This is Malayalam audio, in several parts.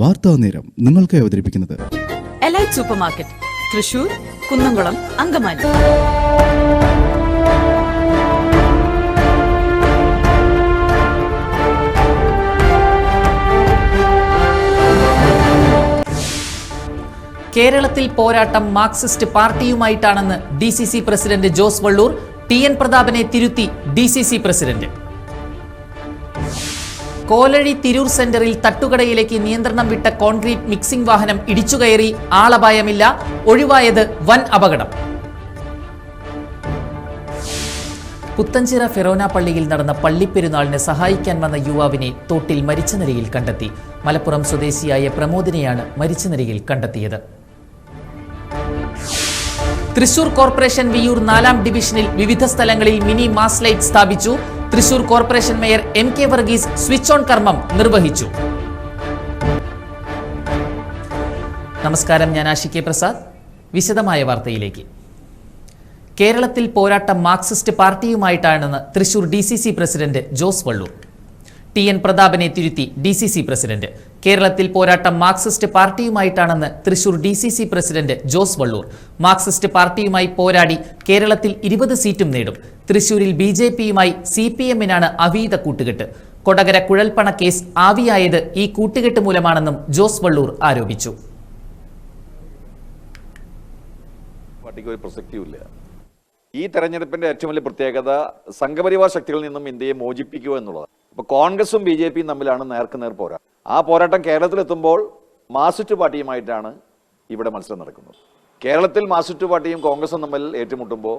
വാർത്താ നേരം നിങ്ങൾക്കായി അവതരിപ്പിക്കുന്നത് elite super market Thrissur Kunnamkulam Angamaly. കേരളത്തിൽ പോരാട്ടം Marxist പാർട്ടിയുമായിട്ടാണെന്ന് D C C president Jose Vallur T N പ്രതാപനെ തിരുത്തി D C C president. Kolazhy Tirur സെന്ററിൽ തട്ടുകടയിലേക്ക് നിയന്ത്രണം വിട്ട കോൺക്രീറ്റ് മിക്സിംഗ് വാഹനം ഇടിച്ചുകയറി ആളപായമില്ല. ഒഴിവായത് വൻ അപകടം. പുത്തഞ്ചിറ ഫെറോന പള്ളിയിൽ നടന്ന പള്ളിപ്പെരുന്നാളിനെ സഹായിക്കാൻ വന്ന യുവാവിനെ തോട്ടിൽ മരിച്ച നിലയിൽ കണ്ടെത്തി. മലപ്പുറം സ്വദേശിയായ പ്രമോദിനെയാണ് മരിച്ച നിലയിൽ കണ്ടെത്തിയത്. തൃശൂർ കോർപ്പറേഷൻ വിയൂർ നാലാം ഡിവിഷനിൽ വിവിധ സ്ഥലങ്ങളിൽ മിനി മാസ് ലൈറ്റ് സ്ഥാപിച്ചു. Thrissur corporation mayor M K Varghese switch on കർമ്മം നിർവഹിച്ചു. നമസ്കാരം ഞാൻ ആഷി കെ പ്രസാദ്. വിശദമായ വാർത്തയിലേക്ക്. കേരളത്തിൽ പോരാട്ടം Marxist പാർട്ടിയുമായിട്ടാണെന്ന് Thrissur D C C president Jose Vallur. T N പ്രതാപനെ തിരുത്തി ഡി സി സി പ്രസിഡന്റ്. കേരളത്തിൽ പോരാട്ടം Marxist പാർട്ടിയുമായിട്ടാണെന്ന് Thrissur D C C president Jose Vallur. Marxist പാർട്ടിയുമായി പോരാടി കേരളത്തിൽ ഇരുപത് സീറ്റും നേടും. തൃശൂരിൽ ബി ജെ പിയുമായി സി പി എമ്മിനാണ് അവീത കൂട്ടുകെട്ട്. കൊടകര കുഴൽപ്പണ കേസ് ആവിയായത് ഈ കൂട്ടുകെട്ട് മൂലമാണെന്നും ജോസ് വള്ളൂർ ആരോപിച്ചു. ഈ തെരഞ്ഞെടുപ്പിന്റെ ഏറ്റവും വലിയ പ്രത്യേകത സംഘപരിവാർ ശക്തികളിൽ നിന്നും ഇന്ത്യയെ മോചിപ്പിക്കുക എന്നുള്ളതാണ്. അപ്പൊ കോൺഗ്രസും ബി ജെ പിയും തമ്മിലാണ് നേർക്ക് നേർ പോരാട്ടം ആ പോരാട്ടം കേരളത്തിലെത്തുമ്പോൾ മാസിറ്റ് പാർട്ടിയുമായിട്ടാണ് ഇവിടെ മത്സരം നടക്കുന്നത്. കേരളത്തിൽ മാസിറ്റ് പാർട്ടിയും കോൺഗ്രസും തമ്മിൽ ഏറ്റുമുട്ടുമ്പോൾ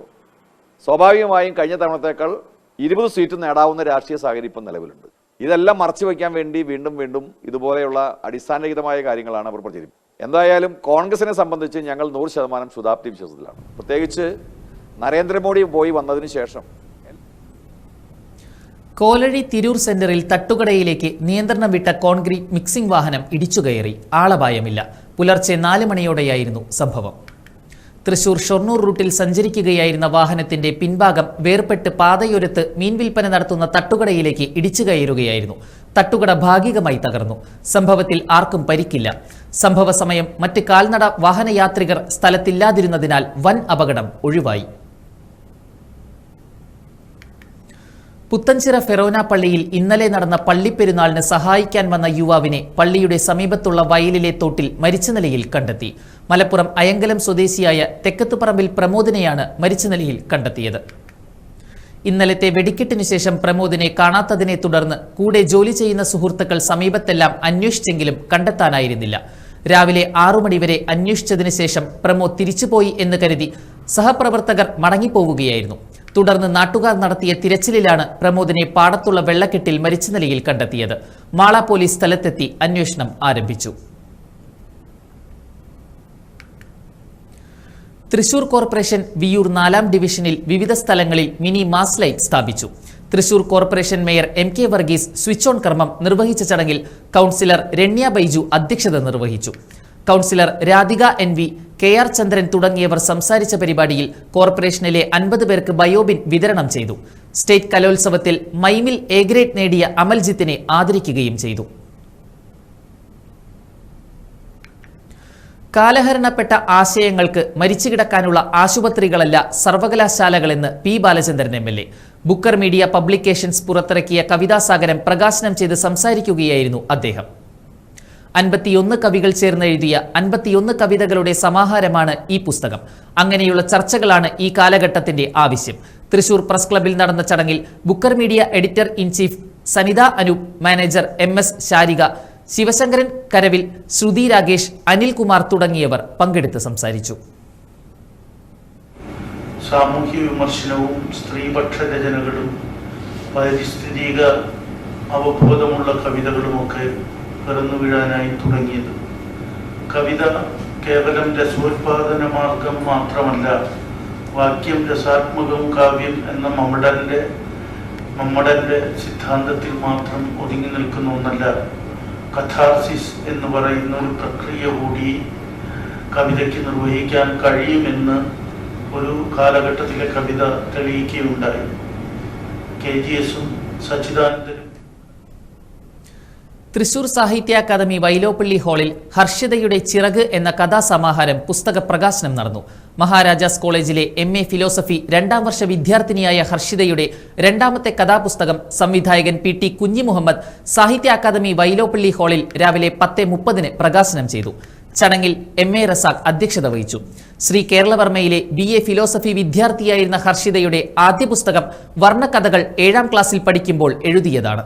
സ്വാഭാവികമായും കഴിഞ്ഞ തവണത്തേക്കാൾ ഇരുപത് സീറ്റ് നേടാവുന്ന രാഷ്ട്രീയ സാഹചര്യം ഇപ്പം നിലവിലുണ്ട്. ഇതെല്ലാം മറച്ചു വയ്ക്കാൻ വേണ്ടി വീണ്ടും വീണ്ടും ഇതുപോലെയുള്ള അടിസ്ഥാനരഹിതമായ കാര്യങ്ങളാണ് അവർ പ്രചരിപ്പിക്കുന്നത്. എന്തായാലും കോൺഗ്രസിനെ സംബന്ധിച്ച് ഞങ്ങൾ നൂറ് ശതമാനം ശുതാപ്തി വിശ്വാസത്തിലാണ്. പ്രത്യേകിച്ച് നരേന്ദ്രമോദി പോയി വന്നതിന് ശേഷം കോലഴി തിരൂർ സെന്ററിൽ തട്ടുകടയിലേക്ക് നിയന്ത്രണം വിട്ട കോൺക്രീറ്റ് മിക്സിംഗ് വാഹനം ഇടിച്ചുകയറി ആളപായമില്ല. പുലർച്ചെ നാല് മണിയോടെയായിരുന്നു സംഭവം. തൃശൂർ ഷൊർണൂർ റൂട്ടിൽ സഞ്ചരിക്കുകയായിരുന്ന വാഹനത്തിന്റെ പിൻഭാഗം വേർപെട്ട് പാതയൊരത്ത് മീൻ വിൽപ്പന നടത്തുന്ന തട്ടുകടയിലേക്ക് ഇടിച്ചു കയറുകയായിരുന്നു. തട്ടുകട ഭാഗികമായി തകർന്നു. സംഭവത്തിൽ ആർക്കും പരിക്കില്ല. സംഭവ സമയം മറ്റ് കാൽനട വാഹനയാത്രികർ സ്ഥലത്തില്ലാതിരുന്നതിനാൽ വൻ അപകടം ഒഴിവായി. പുത്തൻചിറ ഫെറോന പള്ളിയിൽ ഇന്നലെ നടന്ന പള്ളിപ്പെരുന്നാളിന് സഹായിക്കാൻ വന്ന യുവാവിനെ പള്ളിയുടെ സമീപത്തുള്ള വയലിലെ തോട്ടിൽ മരിച്ച നിലയിൽ കണ്ടെത്തി. മലപ്പുറം അയങ്കലം സ്വദേശിയായ തെക്കത്തുപറമ്പിൽ പ്രമോദിനെയാണ് മരിച്ച നിലയിൽ കണ്ടെത്തിയത്. ഇന്നലത്തെ വെടിക്കെട്ടിനു ശേഷം പ്രമോദിനെ കാണാത്തതിനെ തുടർന്ന് കൂടെ ജോലി ചെയ്യുന്ന സുഹൃത്തുക്കൾ സമീപത്തെല്ലാം അന്വേഷിച്ചെങ്കിലും കണ്ടെത്താനായിരുന്നില്ല. രാവിലെ ആറു മണിവരെ അന്വേഷിച്ചതിന് ശേഷം പ്രമോദ് തിരിച്ചുപോയി എന്ന് കരുതി സഹപ്രവർത്തകർ മടങ്ങിപ്പോവുകയായിരുന്നു. തുടർന്ന് നാട്ടുകാർ നടത്തിയ തിരച്ചിലിലാണ് പ്രമോദിനെ പാടത്തുള്ള വെള്ളക്കെട്ടിൽ മരിച്ച നിലയിൽ കണ്ടെത്തിയത്. മാള പോലീസ് സ്ഥലത്തെത്തി അന്വേഷണം ആരംഭിച്ചു. തൃശൂർ കോർപ്പറേഷൻ വിയൂർ നാലാം ഡിവിഷനിൽ വിവിധ സ്ഥലങ്ങളിൽ മിനി മാസ് ലൈറ്റ് സ്ഥാപിച്ചു. Thrissur corporation mayor M K Varghese switch on കർമ്മം നിർവഹിച്ച ചടങ്ങിൽ കൗൺസിലർ രണ്യ ബൈജു അധ്യക്ഷത നിർവഹിച്ചു. Councillor Radhika N V K R Chandran തുടങ്ങിയവർ സംസാരിച്ച പരിപാടിയിൽ കോർപ്പറേഷനിലെ അൻപത് പേർക്ക് ബയോബിൻ വിതരണം ചെയ്തു. സ്റ്റേറ്റ് കലോത്സവത്തിൽ മൈമിൽ എ ഗ്രേഡ് നേടിയ അമൽജിത്തിനെ ആദരിക്കുകയും ചെയ്തു. കാലഹരണപ്പെട്ട ആശയങ്ങൾക്ക് മരിച്ചു കിടക്കാനുള്ള ആശുപത്രികളല്ല സർവകലാശാലകളെന്ന് P Balachandran M L A. Booker media publications പുറത്തിറക്കിയ കവിതാസാഗരം പ്രകാശനം ചെയ്ത് സംസാരിക്കുകയായിരുന്നു അദ്ദേഹം. അൻപത്തിയൊന്ന് കവികൾ ചേർന്നെഴുതിയ അൻപത്തിയൊന്ന് കവിതകളുടെ സമാഹാരമാണ് ഈ പുസ്തകം. അങ്ങനെയുള്ള ചർച്ചകളാണ് ഈ കാലഘട്ടത്തിന്റെ ആവശ്യം. തൃശൂർ പ്രസ് ക്ലബിൽ നടന്ന ചടങ്ങിൽ Booker media editor in chief Sanitha Anoop manager M S Sharika Sivasankaran Karavil Sruthi Rakesh Anilkumar തുടങ്ങിയവർ പങ്കെടുത്ത് സംസാരിച്ചു. സാമൂഹ്യ വിമർശനവും സ്ത്രീപക്ഷ രചനകളും പരിസ്ഥിതിക അവബോധമുള്ള കവിതകളുമൊക്കെ പിറന്നു വീഴാനായി തുടങ്ങിയത്. കവിത കേവലം രസോത്പാദന മാർഗം മാത്രമല്ല വാക്യം രസാത്മകം കാവ്യം എന്ന മമ്മടന്റെ മമ്മടന്റെ സിദ്ധാന്തത്തിൽ മാത്രം ഒതുങ്ങി നിൽക്കുന്ന ഒന്നല്ല. കഥാർസിസ് എന്ന് പറയുന്ന ഒരു പ്രക്രിയ കൂടി കവിതയ്ക്ക് നിർവഹിക്കാൻ കഴിയുമെന്ന് ഒരു കാലഘട്ടത്തിലെ കവിത തെളിയിക്കുകയുണ്ടായി. കെ ജി എസും സച്ചിദാനന്ദനും തൃശൂർ സാഹിത്യ അക്കാദമി വൈലോപ്പള്ളി ഹാളിൽ ഹർഷിതയുടെ ചിറക് എന്ന കഥാസമാഹാരം പുസ്തക പ്രകാശനം നടന്നു. മഹാരാജാസ് കോളേജിലെ എം എ ഫിലോസഫി രണ്ടാം വർഷ വിദ്യാർത്ഥിനിയായ ഹർഷിതയുടെ രണ്ടാമത്തെ കഥാപുസ്തകം സംവിധായകൻ പി ടി കുഞ്ഞിമുഹമ്മദ് സാഹിത്യ അക്കാദമി വൈലോപ്പള്ളി ഹാളിൽ രാവിലെ പത്ത് മുപ്പതിന് പ്രകാശനം ചെയ്തു. ചടങ്ങിൽ എം എ റസാഖ് അധ്യക്ഷത വഹിച്ചു. ശ്രീ കേരളവർമ്മയിലെ ബി എ ഫിലോസഫി വിദ്യാർത്ഥിയായിരുന്ന ഹർഷിതയുടെ ആദ്യ പുസ്തകം വർണക്കഥകൾ ഏഴാം ക്ലാസ്സിൽ പഠിക്കുമ്പോൾ എഴുതിയതാണ്.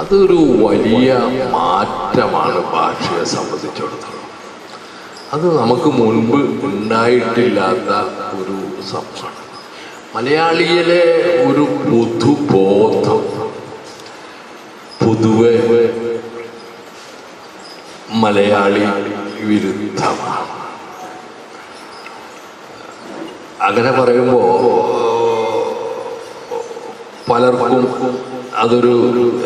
അതൊരു വലിയ മാറ്റമാണ് ഭാഷയെ സംബന്ധിച്ചിടത്തോളം. അത് നമുക്ക് മുൻപ് ഉണ്ടായിട്ടില്ലാത്ത ഒരു സംഭവമാണ്. മലയാളിയിലെ ഒരു പൊതുബോധം പൊതുവെ മലയാളി വിരുദ്ധമാണ്. അങ്ങനെ പറയുമ്പോൾ പലർക്കും അതൊരു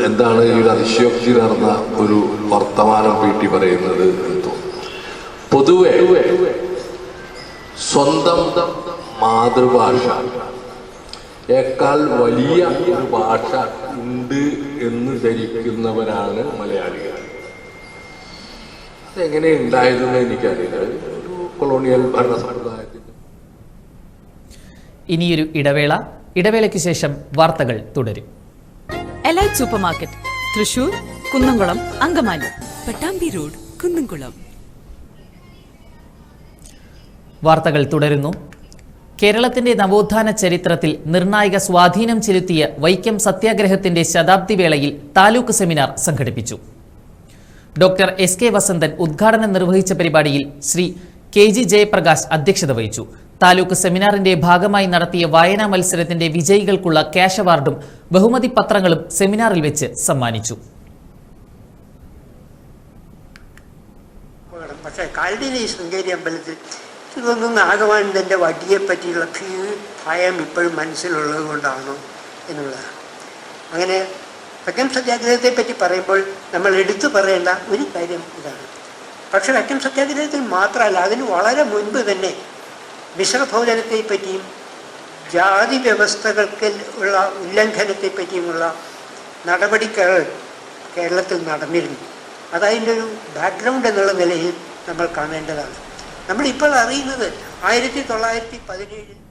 എന്താണ് ഈ അതിശയോക്തി നടന്ന ഒരു വർത്തമാനം വീട്ടി പറയുന്നത് എന്ന് തോന്നുന്നു. പൊതുവെ സ്വന്തം മാതൃഭാഷ ഏക്കാൾ വലിയ ഒരു ഭാഷ ഉണ്ട് എന്ന് ധരിക്കുന്നവരാണ് മലയാളികൾ. അതെങ്ങനെ ഉണ്ടായതെന്ന് എനിക്കറിയില്ല. ഒരു കൊളോണിയൽ ഭരണ സമ്പ്രദായത്തിൽ ഇനിയൊരു ഇടവേള. ഇടവേളയ്ക്ക് ശേഷം വാർത്തകൾ തുടരും. Elite super market Thrissur Kunnamkulam Angamaly Pattambi road Kunnamkulam വാർത്തകൾ തുടരുന്നു. കേരളത്തിന്റെ നവോത്ഥാന ചരിത്രത്തിൽ നിർണായക സ്വാധീനം ചെലുത്തിയ വൈക്കം സത്യാഗ്രഹത്തിന്റെ ശതാബ്ദി വേളയിൽ താലൂക്ക് സെമിനാർ സംഘടിപ്പിച്ചു. ഡോക്ടർ എസ് കെ വസന്തൻ ഉദ്ഘാടനം നിർവഹിച്ച പരിപാടിയിൽ ശ്രീ കെ ജി ജയപ്രകാശ് അധ്യക്ഷത വഹിച്ചു. താലൂക്ക് സെമിനാറിന്റെ ഭാഗമായി നടത്തിയ വായനാ മത്സരത്തിന്റെ വിജയികൾക്കുള്ള ക്യാഷ് അവാർഡും ബഹുമതി പത്രങ്ങളും സെമിനാറിൽ വെച്ച് സമ്മാനിച്ചു. പക്ഷേ കാലടിയിലെ ശൃംഗേരി അമ്പലത്തിൽ ഇതൊന്നും നാഗവാനന്ദന്റെ വടിയെ പറ്റിയുള്ള ഭയം ഇപ്പോഴും മനസ്സിലുള്ളത് കൊണ്ടാണോ എന്നുള്ളതാണ്. അങ്ങനെ വക്കം സത്യാഗ്രഹത്തെ പറ്റി പറയുമ്പോൾ നമ്മൾ എടുത്തു പറയേണ്ട ഒരു കാര്യം ഇതാണ്. പക്ഷെ വക്കം സത്യാഗ്രഹത്തിൽ മാത്രമല്ല അതിന് വളരെ മുൻപ് തന്നെ മിശ്രഭോജനത്തെ പറ്റിയും ജാതി വ്യവസ്ഥകൾക്ക് ഉള്ള ഉല്ലംഘനത്തെ പറ്റിയുമുള്ള നടപടികൾ കേരളത്തിൽ നടന്നിരുന്നു. അതതിന്റെ ഒരു ബാക്ക്ഗ്രൗണ്ട് എന്നുള്ള നിലയിൽ നമ്മൾ കാണേണ്ടതാണ്. നമ്മളിപ്പോൾ അറിയുന്നത് ആയിരത്തി തൊള്ളായിരത്തി പതിനേഴിൽ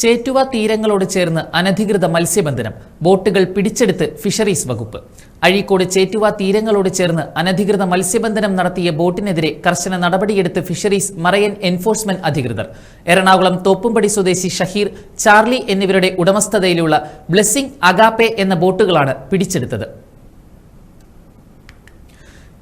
ചേറ്റുവ തീരങ്ങളോട് ചേർന്ന് അനധികൃത മത്സ്യബന്ധനം ബോട്ടുകൾ പിടിച്ചെടുത്ത് ഫിഷറീസ് വകുപ്പ്. അഴീക്കോട് ചേറ്റുവ തീരങ്ങളോട് ചേർന്ന് അനധികൃത മത്സ്യബന്ധനം നടത്തിയ ബോട്ടിനെതിരെ കർശന നടപടിയെടുത്ത് ഫിഷറീസ് മറയൻ എൻഫോഴ്സ്മെന്റ് അധികൃതർ. എറണാകുളം തോപ്പുംപടി സ്വദേശി ഷഹീർ ചാർലി എന്നിവരുടെ ഉടമസ്ഥതയിലുള്ള ബ്ലെസ്സിംഗ് അഗാപ്പെ എന്ന ബോട്ടുകളാണ് പിടിച്ചെടുത്തത്.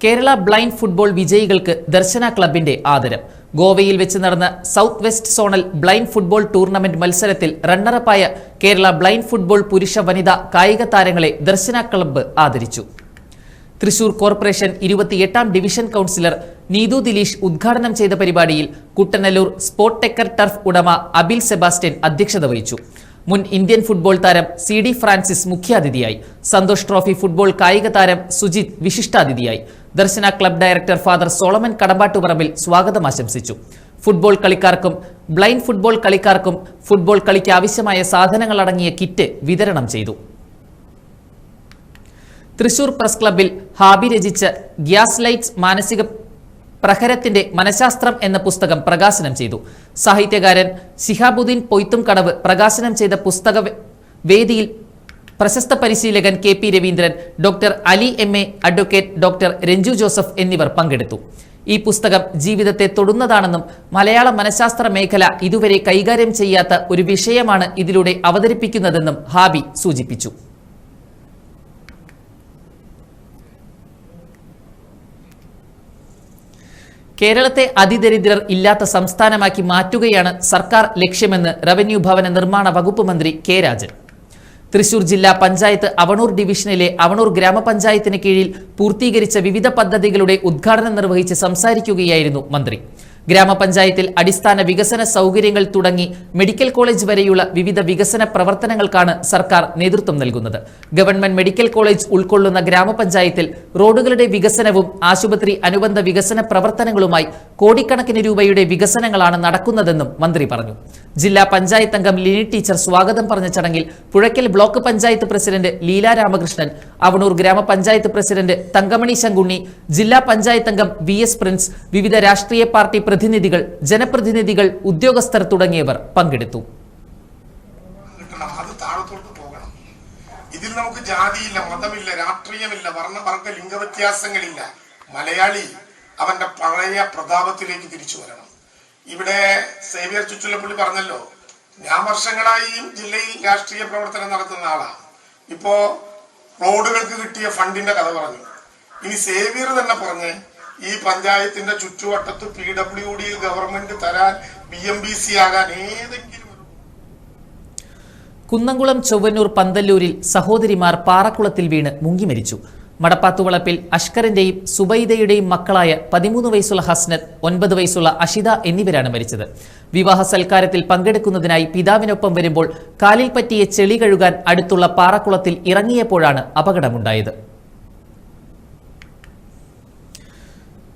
കേരള ബ്ലൈൻഡ് ഫുട്ബോൾ വിജയികൾക്ക് ദർശന ക്ലബിന്റെ ആദരം. ഗോവയിൽ വെച്ച് നടന്ന south west zonal blind football tournament മത്സരത്തിൽ റണ്ണറപ്പായ കേരള ബ്ലൈൻഡ് ഫുട്ബോൾ പുരുഷ വനിതാ കായിക താരങ്ങളെ ദർശന ക്ലബ്ബ് ആദരിച്ചു. തൃശൂർ കോർപ്പറേഷൻ ഇരുപത്തിയെട്ടാം ഡിവിഷൻ കൗൺസിലർ നീതു ദിലീഷ് ഉദ്ഘാടനം ചെയ്ത പരിപാടിയിൽ കുട്ടനല്ലൂർ സ്പോർട്ട് ടെക്കർ ടർഫ് ഉടമ അബിൽ സെബാസ്റ്റ്യൻ അധ്യക്ഷത വഹിച്ചു. മുൻ ഇന്ത്യൻ ഫുട്ബോൾ താരം സി ഡി ഫ്രാൻസിസ് മുഖ്യാതിഥിയായി. സന്തോഷ് ട്രോഫി ഫുട്ബോൾ കായിക താരം Sujith വിശിഷ്ടാതിഥിയായി. Darshana club director father Solomon Kadambattuparambil സ്വാഗതം ആശംസിച്ചു. ഫുട്ബോൾ കളിക്കാർക്കും ബ്ലൈൻഡ് ഫുട്ബോൾ കളിക്കാർക്കും ഫുട്ബോൾ കളിക്ക് ആവശ്യമായ സാധനങ്ങൾ അടങ്ങിയ കിറ്റ് വിതരണം ചെയ്തു. തൃശൂർ പ്രസ് ക്ലബിൽ ഹാബി രചിച്ച ഗ്യാസ് ലൈറ്റ്സ് മാനസിക പ്രഹരത്തിന്റെ മനഃശാസ്ത്രം എന്ന പുസ്തകം പ്രകാശനം ചെയ്തു. സാഹിത്യകാരൻ ശിഹാബുദ്ദീൻ പൊയ്ത്തും കടവ് പ്രകാശനം ചെയ്ത പുസ്തക വേദിയിൽ പ്രശസ്ത പരിശീലകൻ K P Raveendran doctor Ali M A advocate doctor Renju Joseph എന്നിവർ പങ്കെടുത്തു. ഈ പുസ്തകം ജീവിതത്തെ തൊടുന്നതാണെന്നും മലയാള മനഃശാസ്ത്ര മേഖല ഇതുവരെ കൈകാര്യം ചെയ്യാത്ത ഒരു വിഷയമാണ് ഇതിലൂടെ അവതരിപ്പിക്കുന്നതെന്നും ഹാബി സൂചിപ്പിച്ചു. കേരളത്തെ അതിദരിദ്രർ ഇല്ലാത്ത സംസ്ഥാനമാക്കി മാറ്റുകയാണ് സർക്കാർ ലക്ഷ്യമെന്ന് റവന്യൂ ഭവന നിർമ്മാണ വകുപ്പ് മന്ത്രി കെ രാജൻ. തൃശൂർ ജില്ലാ പഞ്ചായത്ത് അവണൂർ ഡിവിഷനിലെ അവണൂർ ഗ്രാമപഞ്ചായത്തിന് കീഴിൽ പൂർത്തീകരിച്ച വിവിധ പദ്ധതികളുടെ ഉദ്ഘാടനം നിർവഹിച്ച് സംസാരിക്കുകയായിരുന്നു മന്ത്രി ഗ്രാമപഞ്ചായത്തിൽ അടിസ്ഥാന വികസന സൗകര്യങ്ങൾ തുടങ്ങി മെഡിക്കൽ കോളേജ് വരെയുള്ള വിവിധ വികസന പ്രവർത്തനങ്ങൾക്കാണ് സർക്കാർ നേതൃത്വം നൽകുന്നത്. ഗവൺമെന്റ് മെഡിക്കൽ കോളേജ് ഉൾക്കൊള്ളുന്ന ഗ്രാമപഞ്ചായത്തിൽ റോഡുകളുടെ വികസനവും ആശുപത്രി അനുബന്ധ വികസന പ്രവർത്തനങ്ങളുമായി കോടിക്കണക്കിന് രൂപയുടെ വികസനങ്ങളാണ് നടക്കുന്നതെന്നും മന്ത്രി പറഞ്ഞു. ജില്ലാ പഞ്ചായത്ത് അംഗം ലിനി ടീച്ചർ സ്വാഗതം പറഞ്ഞ ചടങ്ങിൽ Puzhakkal block panchayat president Leela Ramakrishnan Avanoor grama panchayat president Thankamani Sankunni ജില്ലാ പഞ്ചായത്ത് അംഗം വി എസ് പ്രിൻസ് വിവിധ രാഷ്ട്രീയ പാർട്ടി പ്രതിനിധികൾ ജനപ്രതിനിധികൾ ഉദ്യോഗസ്ഥർ തുടങ്ങിയവർ പങ്കെടുത്തു. ഇതിൽ നമുക്ക് ജാതിയില്ല മതമില്ല രാഷ്ട്രീയമില്ല വർണവർഗ ലിംഗവ്യത്യാസങ്ങളില്ല. മലയാളി അവന്റെ പഴയ പ്രതാപത്തിലേക്ക് തിരിച്ചു വരണം. ഇവിടെ സേവിയർ ചുറ്റുലപ്പള്ളി പറഞ്ഞല്ലോ ഞാൻ വർഷങ്ങളായി ഈ ജില്ലയിൽ രാഷ്ട്രീയ പ്രവർത്തനം നടത്തുന്ന ആളാണ് ഇപ്പോ റോഡുകൾക്ക് കിട്ടിയ ഫണ്ടിന്റെ കഥ പറഞ്ഞു. ഇനി സേവിയർ തന്നെ പറഞ്ഞ് ഈ പഞ്ചായത്തിന്റെ ചുറ്റുവട്ടത്ത് പി ഡബ്ല്യു ഡി ഗവൺമെന്റ് തരാൻ ബി എം ബി സി ആകാൻ ഏതെങ്കിലും കുന്നംകുളം ചൊവ്വന്നൂർ പന്തല്ലൂരിൽ സഹോദരിമാർ പാറക്കുളത്തിൽ വീണ് മുങ്ങി മരിച്ചു. മടപ്പാത്തുവളപ്പിൽ അഷ്കറിന്റെയും സുബൈദയുടെയും മക്കളായ പതിമൂന്ന് വയസ്സുള്ള ഹസ്നത്ത് ഒൻപത് വയസ്സുള്ള അഷിത എന്നിവരാണ് മരിച്ചത്. വിവാഹ സൽക്കാരത്തിൽ പങ്കെടുക്കുന്നതിനായി പിതാവിനൊപ്പം വരുമ്പോൾ കാലിൽ പറ്റിയ ചെളി കഴുകാൻ അടുത്തുള്ള പാറക്കുളത്തിൽ ഇറങ്ങിയപ്പോഴാണ് അപകടമുണ്ടായത്.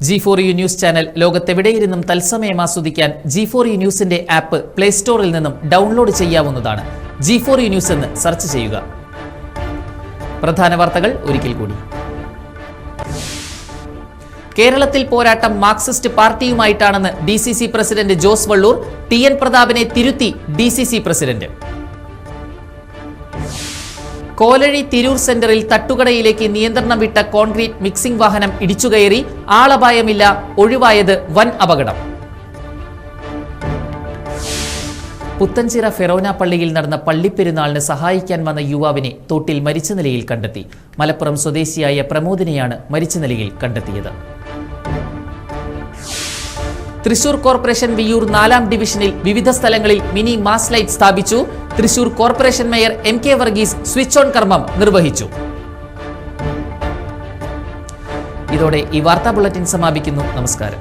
G four U news channel ലോകത്തെവിടെയിരുന്നും തത്സമയം ആസ്വദിക്കാൻ ജി ഫോർ യു ന്യൂസിന്റെ ആപ്പ് പ്ലേ സ്റ്റോറിൽ നിന്നും ഡൗൺലോഡ് ചെയ്യാവുന്നതാണ്. ജി ഫോർ യു ന്യൂസ് എന്ന് സെർച്ച് ചെയ്യുക. പ്രധാന വാർത്തകൾ ഒരിക്കൽ കൂടി. കേരളത്തിൽ പോരാട്ടം Marxist പാർട്ടിയുമായിട്ടാണെന്ന് D C C president Jose Vallur T N പ്രതാപിനെ തിരുത്തി D C C president. Kolazhy Tirur സെന്ററിൽ തട്ടുകടയിലേക്ക് നിയന്ത്രണം വിട്ട കോൺക്രീറ്റ് മിക്സിംഗ് വാഹനം ഇടിച്ചുകയറി ആളപായമില്ല ഒഴിവായത് വൻ അപകടം. പുത്തൻചിറ ഫെറോന പള്ളിയിൽ നടന്ന പള്ളിപ്പെരുന്നാളിന് സഹായിക്കാൻ വന്ന യുവാവിനെ തോട്ടിൽ മരിച്ച നിലയിൽ കണ്ടെത്തി. മലപ്പുറം സ്വദേശിയായ പ്രമോദിനെയാണ് മരിച്ച നിലയിൽ കണ്ടെത്തിയത്. തൃശൂർ കോർപ്പറേഷൻ വിയൂർ നാലാം ഡിവിഷനിൽ വിവിധ സ്ഥലങ്ങളിൽ മിനി മാസ് ലൈറ്റ് സ്ഥാപിച്ചു. Thrissur corporation mayor M K Varghese switch on കർമ്മം നിർവഹിച്ചു. ഇതോടെ ഈ വാർത്താ ബുള്ളറ്റിൻ സമാപിക്കുന്നു. നമസ്കാരം.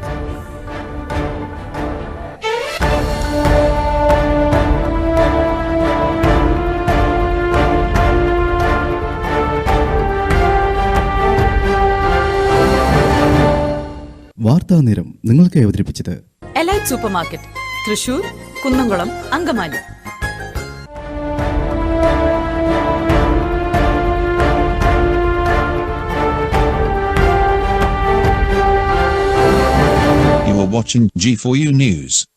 വാർത്താ നേരം നിങ്ങൾക്ക് അവതരിപ്പിച്ചത് elite super market Thrissur Kunnamkulam Angamaly. Watching G4U News.